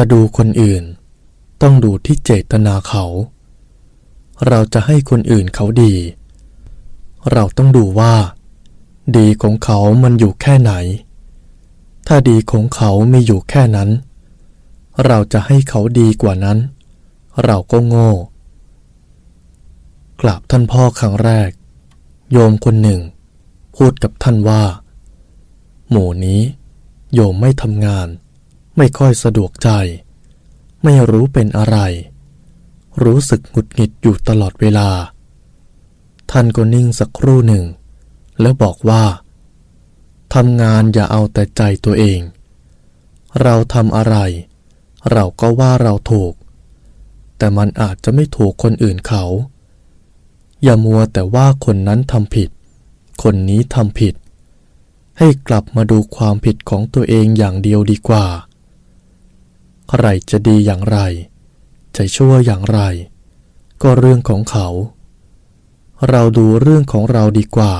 จะดูคนอื่น ต้องดูที่เจตนาเขา เราจะให้คนอื่นเขาดี เราต้องดูว่า ดีของเขามันอยู่แค่ไหน ถ้าดีของเขามีอยู่แค่นั้น เราจะให้เขาดีกว่านั้น เราก็โง่ กราบท่านพ่อครั้งแรก โยมคนหนึ่ง พูดกับท่านว่า หมู่นี้ โยมไม่ทำงาน ไม่ค่อยสะดวกใจ ไม่รู้เป็นอะไร รู้สึกหงุดหงิดอยู่ตลอดเวลา ท่านก็นิ่งสักครู่หนึ่ง แล้วบอกว่าทำงานอย่าเอาแต่ใจตัวเอง เราทำอะไร เราก็ว่าเราถูก แต่มันอาจจะไม่ถูกคนอื่นเขา อย่ามัวแต่ว่าคนนั้นทำผิด คนนี้ทำผิด ให้กลับมาดูความผิดของตัวเองอย่างเดียวดีกว่า ใครจะดีอย่างไร จะชั่วอย่างไร ก็เรื่องของเขา เราดูเรื่องของเราดีกว่า